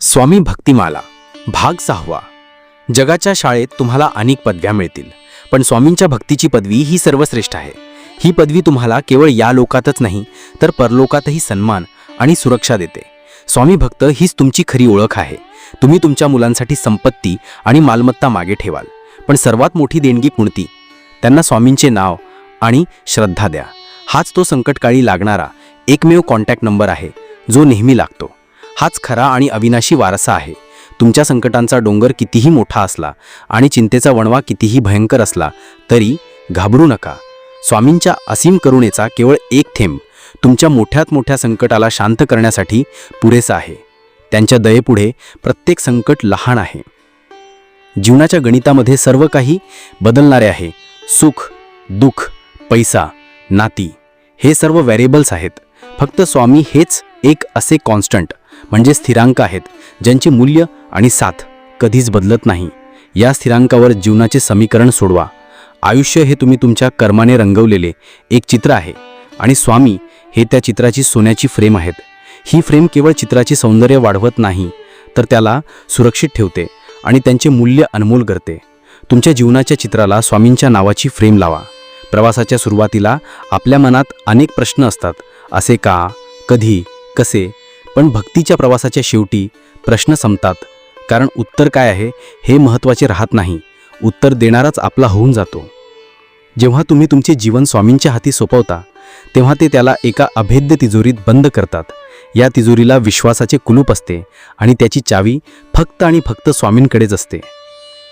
स्वामी भक्तिमाला भाग सहावा. जगाच्या शाळेत तुम्हाला अनेक पदव्या मिळतील पण स्वामींच्या भक्तीची पदवी ही सर्वश्रेष्ठ आहे. ही पदवी तुम्हाला केवळ या लोकातच नाही तर परलोकातही सन्मान आणि सुरक्षा देते. स्वामी भक्त हीच तुमची खरी ओळख आहे. तुम्ही तुमच्या मुलांसाठी संपत्ती आणि मालमत्ता मागे ठेवाल पण सर्वात मोठी देणगी कोणती? त्यांना स्वामींचे नाव आणि श्रद्धा द्या. हाच तो संकटकाळी लागणारा एकमेव कॉन्टॅक्ट नंबर आहे जो नेहमी लागतो. हाच खरा आणि अविनाशी वारसा आहे. तुमच्या संकटांचा डोंगर कितीही मोठा असला आणि चिंतेचा वणवा कितीही भयंकर असला तरी घाबरू नका. स्वामींच्या असीम करुणेचा केवळ एक थेंब तुमच्या मोठ्यात मोठ्या संकटाला शांत करण्यासाठी पुरेसा आहे. त्यांच्या दयेपुढे प्रत्येक संकट लहान आहे. जीवनाच्या गणितामध्ये सर्व काही बदलणारे आहे. सुख दुःख पैसा नाती हे सर्व व्हेरिएबल्स आहेत. फक्त स्वामी हेच एक असे कॉन्स्टंट म्हणजे स्थिरांक आहेत ज्यांचे मूल्य आणि साथ कधीच बदलत नाही. या स्थिरांकावर जीवनाचे समीकरण सोडवा. आयुष्य हे तुम्ही तुमच्या कर्माने रंगवलेले एक चित्र आहे आणि स्वामी हे त्या चित्राची सोन्याची फ्रेम आहेत. ही फ्रेम केवळ चित्राचे सौंदर्य वाढवत नाही तर त्याला सुरक्षित ठेवते आणि त्यांचे मूल्य अनमोल करते. तुमच्या जीवनाच्या चित्राला स्वामींच्या नावाची फ्रेम लावा. प्रवासाच्या सुरुवातीला आपल्या मनात अनेक प्रश्न असतात असे का कधी कसे पण भक्तीच्या प्रवासाच्या शेवटी प्रश्न संपतात. कारण उत्तर काय आहे हे महत्त्वाचे राहत नाही. उत्तर देणाराच आपला होऊन जातो. जेव्हा तुम्ही तुमचे जीवन स्वामींच्या हाती सोपवता तेव्हा ते त्याला एका अभेद्य तिजोरीत बंद करतात. या तिजोरीला विश्वासाचे कुलूप असते आणि त्याची चावी फक्त आणि फक्त स्वामींकडेच असते.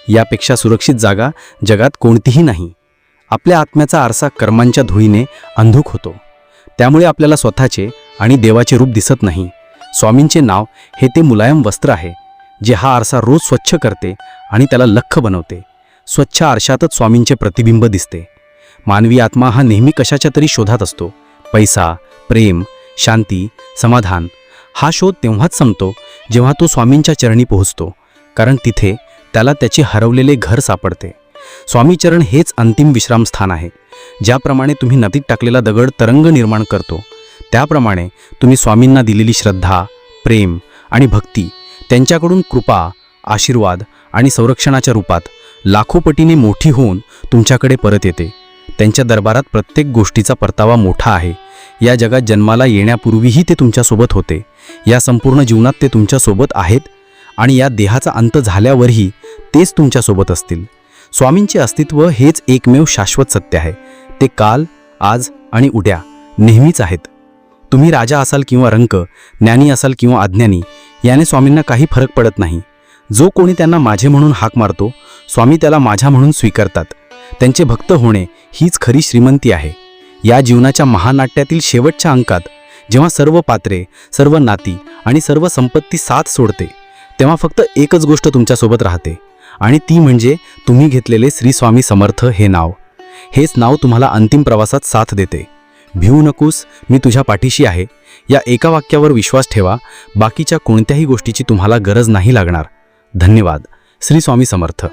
यापेक्षा सुरक्षित जागा जगात कोणतीही नाही. आपल्या आत्म्याचा आरसा कर्मांच्या धुळीने अंधुक होतो. त्यामुळे आपल्याला स्वतःचे आणि देवाचे रूप दिसत नाही. स्वामींचे नाव हे ते मुलायम वस्त्र आहे जे हा आरसा रोज स्वच्छ करते आणि त्याला लख्ख बनवते. स्वच्छ आरशातच स्वामींचे प्रतिबिंब दिसते. मानवी आत्मा हा नेहमी कशाच्या तरी शोधात असतो. पैसा प्रेम शांती समाधान हा शोध तेव्हाच संपतो जेव्हा तो स्वामींच्या चरणी पोहोचतो कारण तिथे त्याला त्याचे हरवलेले घर सापडते. स्वामीचरण हेच अंतिम विश्रामस्थान आहे ज्याप्रमाणे तुम्ही नदीत टाकलेला दगड तरंग निर्माण करतो. त्याप्रमाणे तुम्ही स्वामींना दिलेली श्रद्धा प्रेम आणि भक्ती त्यांच्याकडून कृपा आशीर्वाद आणि संरक्षणाच्या रूपात लाखो पटीने मोठी होऊन तुमच्याकडे परत येते. त्यांच्या दरबारात प्रत्येक गोष्टीचा परतावा मोठा आहे. या जगात जन्माला येण्यापूर्वीही ते तुमच्यासोबत होते. या संपूर्ण जीवनात ते तुमच्यासोबत आहेत आणि या देहाचा अंत झाल्यावरही तेच तुमच्यासोबत असतील. स्वामींचे अस्तित्व हेच एकमेव शाश्वत सत्य आहे. ते काल आज आणि उद्या नेहमीच आहेत. तुम्ही राजा असाल किंवा रंक ज्ञानी असाल किंवा अज्ञानी याने स्वामींना काही फरक पडत नाही. जो कोणी त्यांना माझे म्हणून हाक मारतो स्वामी त्याला माझ्या म्हणून स्वीकारतात. त्यांचे भक्त होणे हीच खरी श्रीमंती आहे. या जीवनाच्या महानाट्यातील शेवटच्या अंकात जेव्हा सर्व पात्रे सर्व नाती आणि सर्व संपत्ती साथ सोडते तेव्हा फक्त एकच गोष्ट तुमच्यासोबत राहते आणि ती म्हणजे तुम्ही घेतलेले श्री स्वामी समर्थ हे नाव. हेच नाव तुम्हाला अंतिम प्रवासात साथ देते. भिवू नकोस मी तुझ्या पाठीशी आहे. या एका वाक्यावर विश्वास ठेवा बाकीच्या कोणत्याही गोष्टीची तुम्हाला गरज नाही लागणार. धन्यवाद. श्री स्वामी समर्थ.